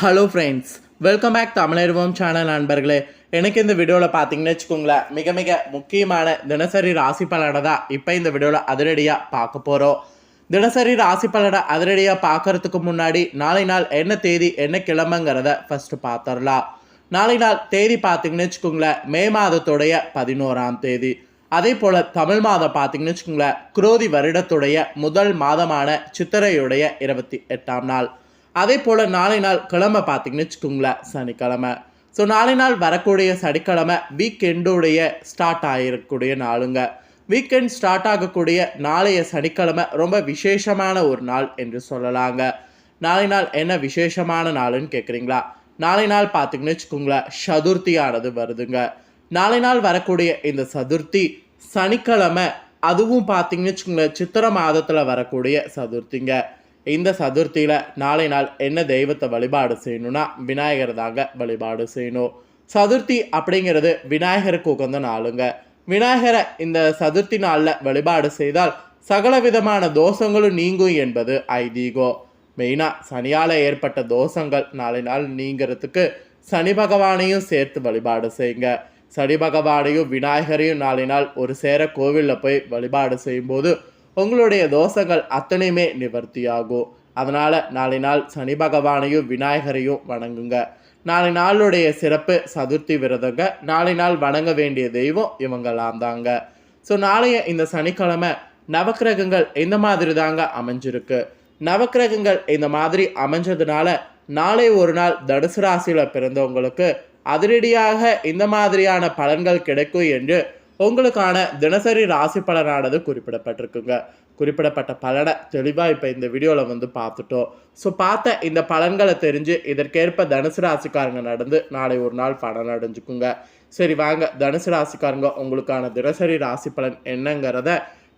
Hello friends welcome back தமிழர்வோம் channel நண்பர்களே. எனக்கு இந்த வீடியோவில் பார்த்தீங்கன்னு வச்சுக்கோங்களேன் மிக மிக முக்கியமான தினசரி ராசி பலனை தான் இப்போ இந்த வீடியோவில் அதிரடியாக பார்க்க போகிறோம் தினசரி ராசி பலனை அதிரடியாக பார்க்கறதுக்கு முன்னாடி நாளை நாள் என்ன தேதி என்ன கிழமைங்கிறத ஃபஸ்ட்டு பார்த்துடலாம். நாளை நாள் தேதி பார்த்தீங்கன்னு வச்சுக்கோங்களேன் மே மாதத்துடைய பதினோராம் தேதி. அதே போல் தமிழ் மாதம் பார்த்தீங்கன்னு வச்சுக்கோங்களேன் குரோதி வருடத்துடைய முதல் மாதமான சித்திரையுடைய இருபத்தி எட்டாம் நாள். அதே போல் நாளை நாள் கிழமை பார்த்தீங்கன்னு வச்சுக்கோங்களேன் சனிக்கிழமை. ஸோ நாளை நாள் வரக்கூடிய சனிக்கிழமை வீக்கெண்டோடைய ஸ்டார்ட் ஆகிருக்கக்கூடிய நாளுங்க. வீக்கெண்ட் ஸ்டார்ட் ஆகக்கூடிய நாளைய சனிக்கிழமை ரொம்ப விசேஷமான ஒரு நாள் என்று சொல்லலாங்க. நாளை நாள் என்ன விசேஷமான நாளுன்னு கேட்குறீங்களா நாளை நாள் பார்த்தீங்கன்னு வச்சுக்கோங்களேன் சதுர்த்தியானது வருதுங்க. நாளை நாள் வரக்கூடிய இந்த சதுர்த்தி சனிக்கிழமை அதுவும் பார்த்தீங்கன்னு வச்சுக்கோங்களேன் சித்திரை மாதத்தில் வரக்கூடிய சதுர்த்திங்க. இந்த சதுர்த்தியில் நாளை நாள் என்ன தெய்வத்தை வழிபாடு செய்யணும்னா விநாயகர் தாங்க வழிபாடு செய்யணும். சதுர்த்தி அப்படிங்கிறது விநாயகருக்கு உகந்த நாளுங்க. விநாயகரை இந்த சதுர்த்தி நாளில் வழிபாடு செய்தால் சகல விதமான தோஷங்களும் நீங்கும் என்பது ஐதீகம். மெயினாக சனியால் ஏற்பட்ட தோஷங்கள் நாளை நாள் நீங்கிறதுக்கு சனி பகவானையும் சேர்த்து வழிபாடு செய்யுங்க. சனி பகவானையும் விநாயகரையும் நாளை நாள் ஒரு சேர கோவிலில் போய் வழிபாடு செய்யும்போது உங்களுடைய தோசைகள் அத்தனையுமே நிவர்த்தியாகும். அதனால் நாளை நாள் சனி பகவானையும் விநாயகரையும் வணங்குங்க. நாளை நாளுடைய சிறப்பு சதுர்த்தி விரதங்க. நாளை நாள் வணங்க வேண்டிய தெய்வம் இவங்கெல்லாம் தாங்க. ஸோ நாளைய இந்த சனிக்கிழமை நவக்கிரகங்கள் இந்த மாதிரி தாங்க அமைஞ்சிருக்கு? நவக்கிரகங்கள் இந்த மாதிரி அமைஞ்சதுனால நாளை ஒரு நாள் தனுசு ராசியில் பிறந்தவங்களுக்கு அதிரடியாக இந்த மாதிரியான பலன்கள் கிடைக்கும் என்று உங்களுக்கான தினசரி ராசி பலனானது குறிப்பிடப்பட்டிருக்குங்க. குறிப்பிடப்பட்ட பலனை தெளிவாக இப்போ இந்த வீடியோவில் வந்து பார்த்துட்டோம். ஸோ பார்த்த இந்த பலன்களை தெரிஞ்சு இதற்கேற்ப தனுசு ராசிக்காரங்க நடந்து நாளை ஒரு நாள் பலன் அடைஞ்சுக்குங்க. சரி வாங்க. தனுசு ராசிக்காரங்க உங்களுக்கான தினசரி ராசி பலன் என்னங்கிறத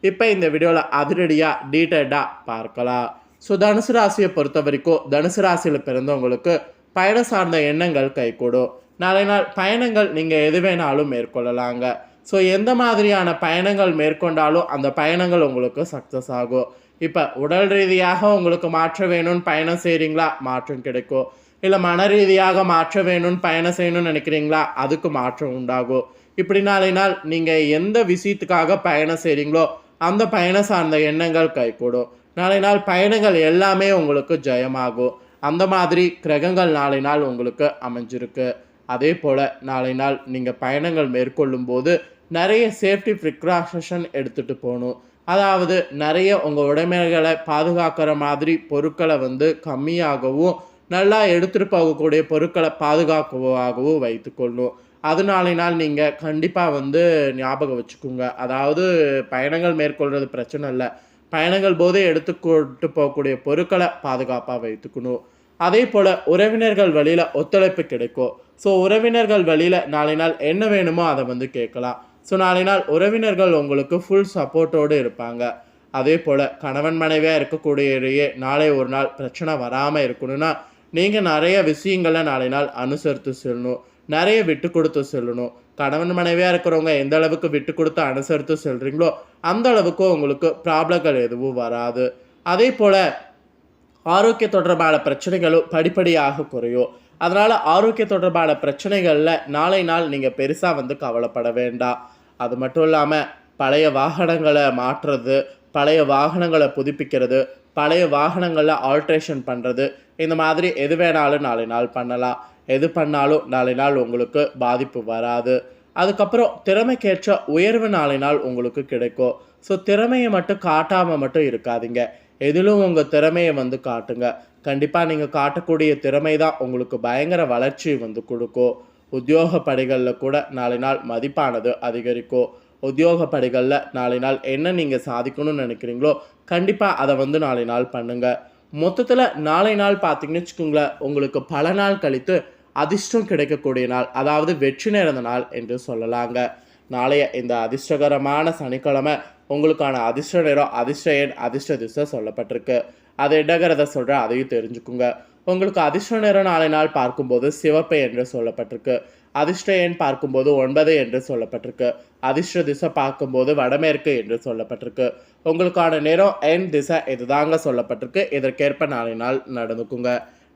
இப்போ இந்த வீடியோவில் அதிரடியாக டீட்டெயில்டாக பார்க்கலாம். ஸோ தனுசு ராசியை பொறுத்த வரைக்கும் தனுசு ராசியில் பிறந்தவங்களுக்கு பயணம் சார்ந்த எண்ணங்கள் கைகூடும். நாளை நாள் பயணங்கள் நீங்கள் எது வேணாலும் மேற்கொள்ளலாங்க. ஸோ எந்த மாதிரியான பயணங்கள் மேற்கொண்டாலும் அந்த பயணங்கள் உங்களுக்கு சக்ஸஸ் ஆகும். இப்போ உடல் ரீதியாக உங்களுக்கு மாற்ற வேணும்னு பயணம் செய்கிறீங்களா மாற்றம் கிடைக்கும். இல்லை மன ரீதியாக மாற்ற வேணும்னு பயணம் செய்யணும்னு நினைக்கிறீங்களா? அதுக்கு மாற்றம் உண்டாகும். இப்படி நாளை நாள் நீங்கள் எந்த விஷயத்துக்காக பயணம் செய்கிறீங்களோ அந்த பயணம் சார்ந்த எண்ணங்கள் கைகூடும். நாளை நாள் பயணங்கள் எல்லாமே உங்களுக்கு ஜெயமாகும். அந்த மாதிரி கிரகங்கள் நாளை நாள் உங்களுக்கு அமைஞ்சிருக்கு. அதே போல் நாளை நாள் நீங்கள் பயணங்கள் மேற்கொள்ளும் போது நிறைய சேஃப்டி ப்ரிக்ராஷன் எடுத்துகிட்டு போகணும். அதாவது நிறைய உங்கள் உடைமைகளை பாதுகாக்கிற மாதிரி பொருட்களை வந்து கம்மியாகவும் நல்லா எடுத்துகிட்டு போகக்கூடிய பொருட்களை பாதுகாக்கவாகவும் வைத்துக்கொள்ளணும் அதனாலினால் நீங்கள் கண்டிப்பாக வந்து ஞாபகம் வச்சுக்கோங்க. அதாவது பயணங்கள் மேற்கொள்கிறது பிரச்சனை இல்லை. பயணங்கள் போதே எடுத்துக்கொண்டு போகக்கூடிய பொருட்களை பாதுகாப்பாக வைத்துக்கணும். அதே போல் உறவினர்கள் வழியில் ஒத்துழைப்பு கிடைக்கும். ஸோ உறவினர்கள் வழியில் நாளை நாள் என்ன வேணுமோ அதை வந்து கேட்கலாம். ஸோ நாளை நாள் உறவினர்கள் உங்களுக்கு ஃபுல் சப்போர்ட்டோடு இருப்பாங்க. அதே போல் கணவன் மனைவியாக இருக்கக்கூடிய நாளை ஒரு நாள் பிரச்சனை வராமல் இருக்கணும்னா நீங்கள் நிறைய விஷயங்களை நாளை நாள் அனுசரித்து செல்லணும். நிறைய விட்டு கொடுத்து செல்லணும். கணவன் மனைவியாக இருக்கிறவங்க எந்த அளவுக்கு விட்டு கொடுத்து அனுசரித்து செல்கிறீங்களோ அந்த அளவுக்கு உங்களுக்கு ப்ராப்ளங்கள் எதுவும் வராது. அதே போல் ஆரோக்கிய தொடர்பான பிரச்சனைகளும் படிப்படியாக குறையும். அதனால் ஆரோக்கிய தொடர்பான பிரச்சனைகளில் நாளை நாள் நீங்கள் பெருசாக வந்து கவலைப்பட வேண்டாம். அது மட்டும் இல்லாமல் பழைய வாகனங்களை மாற்றுறது பழைய வாகனங்களை புதுப்பிக்கிறது பழைய வாகனங்களில் ஆல்ட்ரேஷன் பண்ணுறது இந்த மாதிரி எது வேணாலும் நாளை நாள் பண்ணலாம். எது பண்ணாலும் நாளை நாள் உங்களுக்கு பாதிப்பு வராது. அதுக்கப்புறம் திறமைக்கேற்ற உயர்வு நாளை நாள் உங்களுக்கு கிடைக்கும். ஸோ திறமையை மட்டும் காட்டாமல் மட்டும் இருக்காதீங்க. எதிலும் உங்கள் திறமையை வந்து காட்டுங்க. கண்டிப்பாக நீங்கள் காட்டக்கூடிய திறமை தான் உங்களுக்கு பயங்கர வளர்ச்சி வந்து கொடுக்கும். உத்தியோக படைகளில் கூட நாளை நாள் மதிப்பானது அதிகரிக்கும். உத்தியோக படைகளில் நாளை நாள் என்ன நீங்கள் சாதிக்கணும்னு நினைக்கிறீங்களோ கண்டிப்பாக அதை வந்து நாளை நாள் பண்ணுங்கள் மொத்தத்தில் நாளை நாள் பார்த்தீங்கன்னு வச்சுக்கோங்களேன் உங்களுக்கு பல நாள் கழித்து அதிர்ஷ்டம் கிடைக்கக்கூடிய நாள் அதாவது வெற்றி நேர்ந்த நாள் என்று சொல்லலாங்க. நாளைய இந்த அதிர்ஷ்டகரமான சனிக்கிழமை உங்களுக்கான அதிர்ஷ்ட நேரம் அதிர்ஷ்ட எண் அதிர்ஷ்ட திசை சொல்லப்பட்டிருக்கு. அது என்னங்கிறத சொல்கிறேன் அதையும் தெரிஞ்சுக்குங்க. உங்களுக்கு அதிர்ஷ்ட நிற நாளை நாள் பார்க்கும்போது சிவப்பு என்று சொல்லப்பட்டிருக்கு. அதிர்ஷ்ட எண் பார்க்கும்போது ஒன்பது என்று சொல்லப்பட்டிருக்கு. அதிர்ஷ்ட திசை பார்க்கும்போது வடமேற்கு என்று சொல்லப்பட்டிருக்கு. உங்களுக்கான நேரம் எண் திசை இதுதாங்க சொல்லப்பட்டிருக்கு. இதற்கேற்ப நாளை நாள் நடந்துக்குங்க.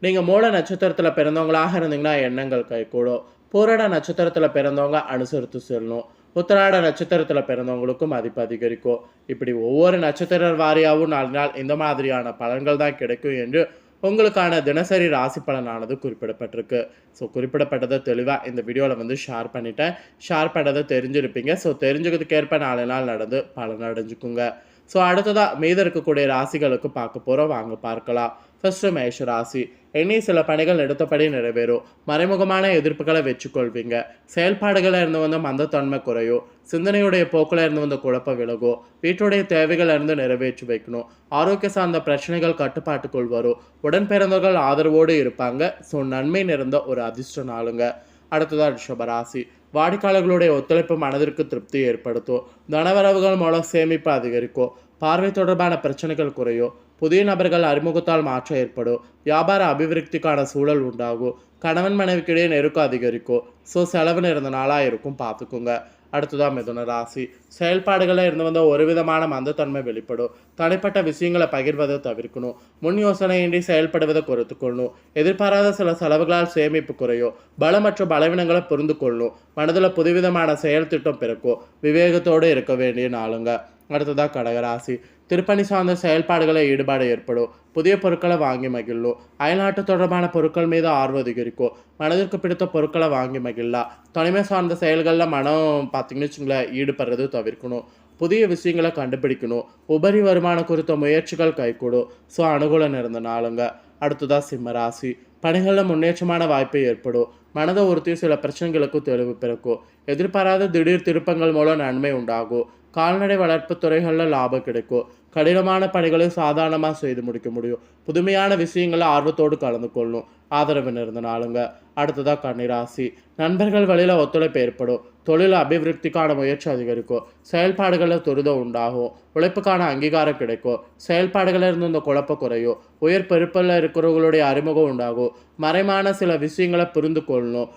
நீங்கள் மூல நட்சத்திரத்தில் பிறந்தவங்களாக இருந்தீங்கன்னா எண்ணங்கள் கைகூடும். பூரட நட்சத்திரத்தில் பிறந்தவங்க அனுசரித்து செல்லணும். உத்தராட நட்சத்திரத்தில் பிறந்தவங்களுக்கும் மதிப்பு அதிகரிக்கும். இப்படி ஒவ்வொரு நட்சத்திர வாரியாகவும் நாலு நாள் இந்த மாதிரியான பலன்கள் தான் கிடைக்கும் என்று உங்களுக்கான தினசரி ராசி பலனானது குறிப்பிடப்பட்டிருக்கு. ஸோ குறிப்பிடப்பட்டதை தெளிவாக இந்த வீடியோவில் வந்து ஷேர் பண்ணிட்டேன். ஷேர் பண்ணதை தெரிஞ்சிருப்பீங்க. ஸோ தெரிஞ்சுக்கிறதுக்கு ஏற்ப நாலு நாள் நடந்து பலன் அடைஞ்சுக்குங்க. ஸோ அடுத்ததாக மீத இருக்கக்கூடிய ராசிகளுக்கு பார்க்க போகிறோம் வாங்க பார்க்கலாம். ஃபஸ்ட்டு மேஷ ராசி. இனி சில பணிகள் எடுத்தபடி நிறைவேறும். மறைமுகமான எதிர்ப்புகளை வச்சுக்கொள்வீங்க. செயல்பாடுகளில் இருந்து வந்த மந்தத்தன்மை குறையும். சிந்தனையுடைய போக்கில் இருந்து வந்த குழப்பம் விலகும். வீட்டுடைய தேவைகளை இருந்து நிறைவேற்றி வைக்கணும். ஆரோக்கிய சார்ந்த பிரச்சனைகள் கட்டுப்பாட்டுக்குள் வரும். உடன் பிறந்தவர்கள் ஆதரவோடு இருப்பாங்க. ஸோ நன்மை நிறைந்த ஒரு அதிர்ஷ்ட நாளுங்க. அடுத்ததாக ரிஷபராசி. வாடிக்கையாளர்களுடைய ஒத்துழைப்பு மனதிற்கு திருப்தி ஏற்படுத்தும். தனவரவுகள் மூலம் சேமிப்பு அதிகரிக்கும். பார்வை தொடர்பான பிரச்சனைகள் குறையும். புதிய நபர்கள் அறிமுகத்தால் மாற்றம் ஏற்படும். வியாபார அபிவிருத்திக்கான சூழல் உண்டாகும். கணவன் மனைவிக்கிடையே நெருக்கம் அதிகரிக்கும். ஸோ செலவு நிறைந்த நாளாக இருக்கும் பார்த்துக்குங்க. அடுத்ததான் மிதுன ராசி. செயல்பாடுகளில் இருந்து வந்த ஒரு விதமான மந்தத்தன்மை வெளிப்படும். தனிப்பட்ட விஷயங்களை பகிர்வதை தவிர்க்கணும். முன் யோசனையின்றி செயல்படுவதை குறைத்து கொள்ளணும் எதிர்பாராத சில செலவுகளால் சேமிப்பு குறையும். பலம் மற்றும் பலவீனங்களை புரிந்து கொள்ளணும் மனதில் புதுவிதமான செயல் திட்டம் பிறக்கும். விவேகத்தோடு இருக்க வேண்டிய நாளுங்க. அடுத்ததாக கடகராசி திருப்பணி சார்ந்த செயல்பாடுகளில் ஈடுபாடு ஏற்படும் புதிய பொருட்களை வாங்கி மகிழும் அயல்நாட்டு தொடர்பான பொருட்கள் மீது ஆர்வம் அதிகரிக்கும் மனதிற்கு பிடித்த பொருட்களை வாங்கி மகிழலாம் தனிமை சார்ந்த செயல்களில் மனம் பார்த்தீங்கன்னு வச்சுங்களேன் ஈடுபடுறது தவிர்க்கணும் புதிய விஷயங்களை கண்டுபிடிக்கணும் உபரி வருமானம் குறித்த முயற்சிகள் கைகூடும் ஸோ அனுகூலம் இருந்த நாளுங்க அடுத்ததாக சிம்மராசி பணிகளில் முன்னேற்றமான வாய்ப்பு ஏற்படும் மனதை ஒருத்தி சில பிரச்சனைகளுக்கு தெளிவு பிறக்கும் எதிர்பாராத திடீர் திருப்பங்கள் மூலம் நன்மை உண்டாகும் கால்நடை வளர்ப்பு துறைகளில் லாபம் கிடைக்கும். கடினமான பணிகளை சாதாரணமாக செய்து முடிக்க முடியும். புதுமையான விஷயங்களை ஆர்வத்தோடு கலந்து கொள்ளணும். ஆதரவு இருந்த நாளுங்க. அடுத்ததாக கன்னிராசி நண்பர்கள் வழியில் ஒத்துழைப்பு ஏற்படும். தொழில் அபிவிருத்திக்கான முயற்சி அதிகரிக்கும். செயல்பாடுகளில் துரிதம் உண்டாகும். உழைப்புக்கான அங்கீகாரம் கிடைக்கும். செயல்பாடுகளில் இருந்து இந்த குழப்பம் குறையும். உயர் பெருப்பில் இருக்கிறவங்களுடைய அறிமுகம் உண்டாகும். மறைமான சில விஷயங்களை புரிந்து கொள்ளணும்.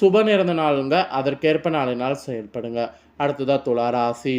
சுப நிறந்த நாளுங்க. அதற்கேற்ப நாளினால் செயல்படுங்க. அடுத்ததாக துளாராசி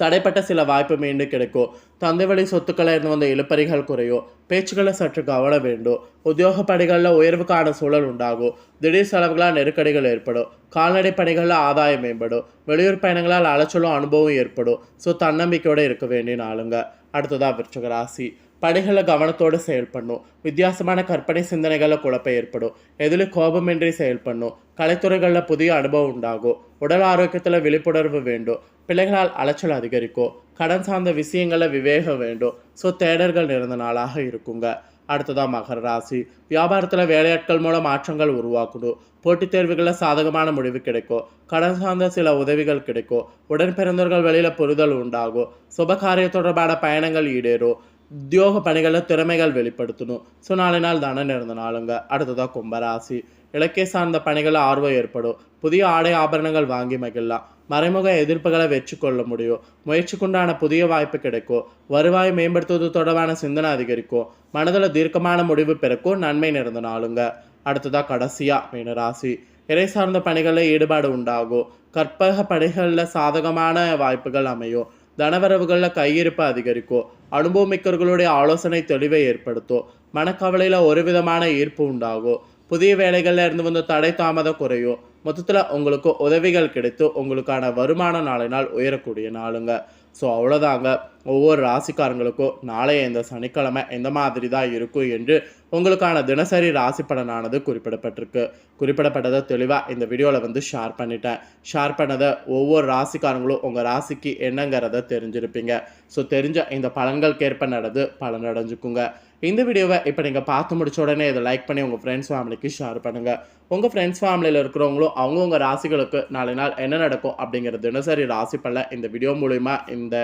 தடைப்பட்ட சில வாய்ப்பு மீண்டும் கிடைக்கும். தந்தை வழி சொத்துக்களை இருந்து வந்த இழுப்பறிகள் குறையும். பேச்சுக்களை சற்று கவன வேண்டும். உத்தியோக பணிகளில் உயர்வுக்கான சூழல் உண்டாகும். திடீர் செலவுகளால் நெருக்கடிகள் ஏற்படும். கால்நடை பணிகளில் ஆதாயம் மேம்படும். வெளியூர் பயணங்களால் அலைச்சலும் அனுபவம் ஏற்படும். ஸோ தன்னம்பிக்கையோடு இருக்க வேண்டிய நாளுங்க. அடுத்ததாக விருச்சக ராசி. பணிகளில் கவனத்தோடு செயல்படணும். வித்தியாசமான கற்பனை சிந்தனைகளில் குழப்பம் ஏற்படும். எதிலும் கோபமின்றி செயல்படணும். கலைத்துறைகளில் புதிய அனுபவம் உண்டாகும். உடல் ஆரோக்கியத்தில் விழிப்புணர்வு வேண்டும். பிள்ளைகளால் அலைச்சல் அதிகரிக்கும். கடன் சார்ந்த விஷயங்களில் விவேகம் வேண்டும். ஸோ தேடர்கள் நிறைந்த நாளாக இருக்குங்க. அடுத்ததாக மகர ராசி. வியாபாரத்தில் வேலையாட்கள் மூலம் மாற்றங்கள் உருவாக்கணும். போட்டித் தேர்வுகளில் சாதகமான முடிவு கிடைக்கும். கடன் சார்ந்த சில உதவிகள் கிடைக்கும். உடன் பிறந்தவர்கள் வெளியில் புரிதல் உண்டாகும். சுபகாரிய தொடர்பான பயணங்கள் ஈடேறும். உத்தியோக பணிகளில் திறமைகள் வெளிப்படுத்தணும். ஸோ நாலு நாள் தானே இருந்த நாளுங்க. அடுத்ததாக கும்பராசி. இலக்கிய சார்ந்த பணிகளில் ஆர்வம் ஏற்படும். புதிய ஆடை ஆபரணங்கள் வாங்கி மகிழலாம். மறைமுக எதிர்ப்புகளை வெற்றி கொள்ள முடியும். முயற்சிக்குண்டான புதிய வாய்ப்பு கிடைக்கும். வருவாய் மேம்படுத்துவது தொடர்பான சிந்தனை அதிகரிக்கும். மனதில் தீர்க்கமான முடிவு பிறக்கும். நன்மை நிறந்த நாளுங்க. அடுத்ததாக கடைசியாக மீனராசி. இறை சார்ந்த பணிகளில் ஈடுபாடு உண்டாகும். கற்பக பணிகளில் சாதகமான வாய்ப்புகள் அமையும். தனவரவுகளில் கையிருப்பு அதிகரிக்கும் அனுபவமிக்கவர்களுடைய ஆலோசனை தெளிவை ஏற்படுத்தும் மனக்கவலையில் ஒரு விதமான ஈர்ப்பு உண்டாகும் புதிய வேலைகளில் இருந்து வந்து தடை தாமதம் குறையும் மொத்தத்தில் உங்களுக்கு உதவிகள் கிடைத்து உங்களுக்கான வருமானம் நாளை நாள் உயரக்கூடிய நாளுங்க. ஸோ அவ்வளோதாங்க ஒவ்வொரு ராசிக்காரங்களுக்கும் நாளைய இந்த சனிக்கிழமை எந்த மாதிரி தான் இருக்கும் என்று உங்களுக்கான தினசரி ராசி பலனானது குறிப்பிடப்பட்டிருக்கு. குறிப்பிடப்பட்டதை தெளிவாக இந்த வீடியோவில் வந்து ஷேர் பண்ணிட்டேன். ஷேர் பண்ணதை ஒவ்வொரு ராசிக்காரங்களும் உங்கள் ராசிக்கு என்னங்கிறத தெரிஞ்சிருப்பீங்க. ஸோ தெரிஞ்ச இந்த பலன்களுக்கேற்ப நடந்து பலன் அடைஞ்சுக்குங்க இந்த வீடியோவை இப்போ நீங்கள் பார்த்து முடிச்ச உடனே இதை லைக் பண்ணி உங்கள் ஃப்ரெண்ட்ஸ் ஃபேமிலிக்கு ஷேர் பண்ணுங்கள் உங்கள் ஃப்ரெண்ட்ஸ் ஃபேமிலியில் இருக்கிறவங்களும் அவங்கவுங்க ராசிகளுக்கு நாளை நாள் என்ன நடக்கும் அப்படிங்கிற தினசரி ராசி பலன் இந்த வீடியோ மூலிமா இந்த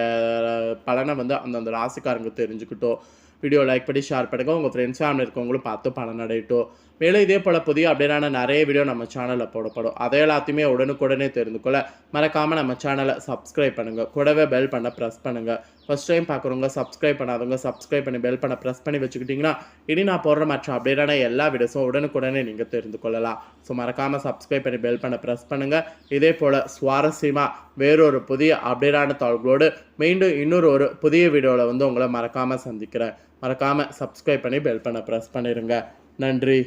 பலனை வந்து அந்தந்த ராசிக்காரங்க தெரிஞ்சுக்கிட்டோம். வீடியோ லைக் பண்ணி ஷேர் பண்ணுங்கள் உங்கள் ஃப்ரெண்ட்ஸ் ஃபேமிலி இருக்கவங்களும் பார்த்து பலன் அடையிட்டோம் மேலும் இதே போல் புதிய அப்டேட்டான நிறைய வீடியோ நம்ம சேனலில் போடப்படும். அதை எல்லாத்தையுமே உடனுக்குடனே தெரிந்து கொள்ள மறக்காமல் நம்ம சேனலை சப்ஸ்கிரைப் பண்ணுங்கள் கூடவே பெல் பண்ண ப்ரெஸ் பண்ணுங்கள் ஃபஸ்ட் டைம் பார்க்குறவங்க சப்ஸ்கிரைப் பண்ணாதவங்க சப்ஸ்கிரைப் பண்ணி பெல் பண்ண ப்ரெஸ் பண்ணி வச்சுக்கிட்டிங்கன்னா இனி நான் போடுற மற்ற அப்டேட்டான எல்லா வீடியோஸும் உடனுக்குடனே நீங்கள் தெரிந்து கொள்ளலாம் ஸோ மறக்காமல் சப்ஸ்கிரைப் பண்ணி பெல் பண்ண ப்ரெஸ் பண்ணுங்கள் இதே போல் சுவாரஸ்யமாக வேறொரு புதிய அப்டேட்டான தகவலோடு மீண்டும் இன்னொரு ஒரு புதிய வீடியோவில் வந்து உங்களை மறக்காமல் சந்திக்கிறேன். மறக்காமல் சப்ஸ்கிரைப் பண்ணி பெல் பண்ண ப்ரெஸ் பண்ணிடுங்க நன்றி.